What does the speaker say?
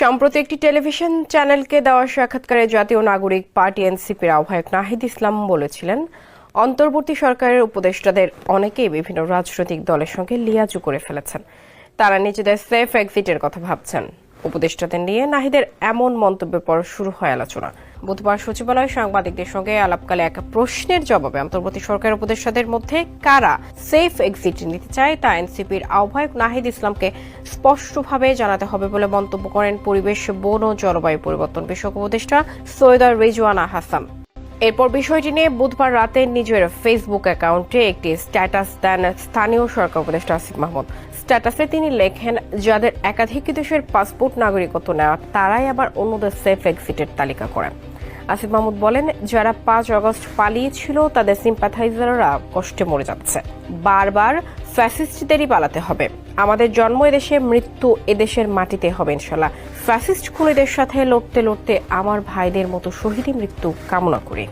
সম্প্রতি একটি টেলিভিশন চ্যানেলকে দেওয়া সাক্ষাৎকারে জাতীয় নাগরিক পার্টি এনসিপির আহ্বায়ক নাহিদ ইসলাম বলেছিলেন, অন্তর্বর্তী সরকারের উপদেষ্টাদের অনেকেই বিভিন্ন রাজনৈতিক দলের সঙ্গে লিয়াজু করে ফেলেছেন। তারা নিজেদের সেফ এক্সিটের কথা ভাবছেন। উপদেষ্টাদের নিয়ে নাহিদের এমন মন্তব্যের পর শুরু হয় আলোচনা। বুধবার সচিবালয়ে সাংবাদিকদের সঙ্গে আলাপকালে এক প্রশ্নের জবাবে অন্তর্বর্তী সরকার উপদেষ্টাদের মধ্যে কারা সেফ এক্সিট নিতে চায় তা এনসিপির আহ্বায়ক নাহিদ ইসলামকে স্পষ্টভাবে জানাতে হবে বলে মন্তব্য করেন পরিবেশ, বন ও জলবায়ু পরিবর্তন বিষয়ক উপদেষ্টা সৈয়দা রিজওয়ানা হাসান। এরপর বিষয়টি নিয়ে বুধবার রাতে নিজের ফেসবুক অ্যাকাউন্টে একটি স্ট্যাটাস দেন স্থানীয় সরকার উপদেষ্টা আসিফ মাহমুদ। স্ট্যাটাসে তিনি লেখেন, যাদের একাধিক দেশের পাসপোর্ট নাগরিকত্ব নেওয়া, তারাই আবার অন্যদের সেফ এক্সিটের তালিকা করেন। আসিফ মাহমুদ বলেন, যারা পাঁচ অগস্ট পালিয়েছিল, তাদের সিম্প্যাথাইজাররা কষ্টে মরে যাচ্ছে। বারবার ফ্যাসিস্টদেরই পালাতে হবে। আমাদের জন্ম এদেশে মৃত্যু এদেশের মাটিতে হবে ইনশাল্লাহ। ফ্যাসিস্ট খুনিদের সাথে লড়তে লড়তে আমার ভাইদের মতো শহীদী মৃত্যু কামনা করি।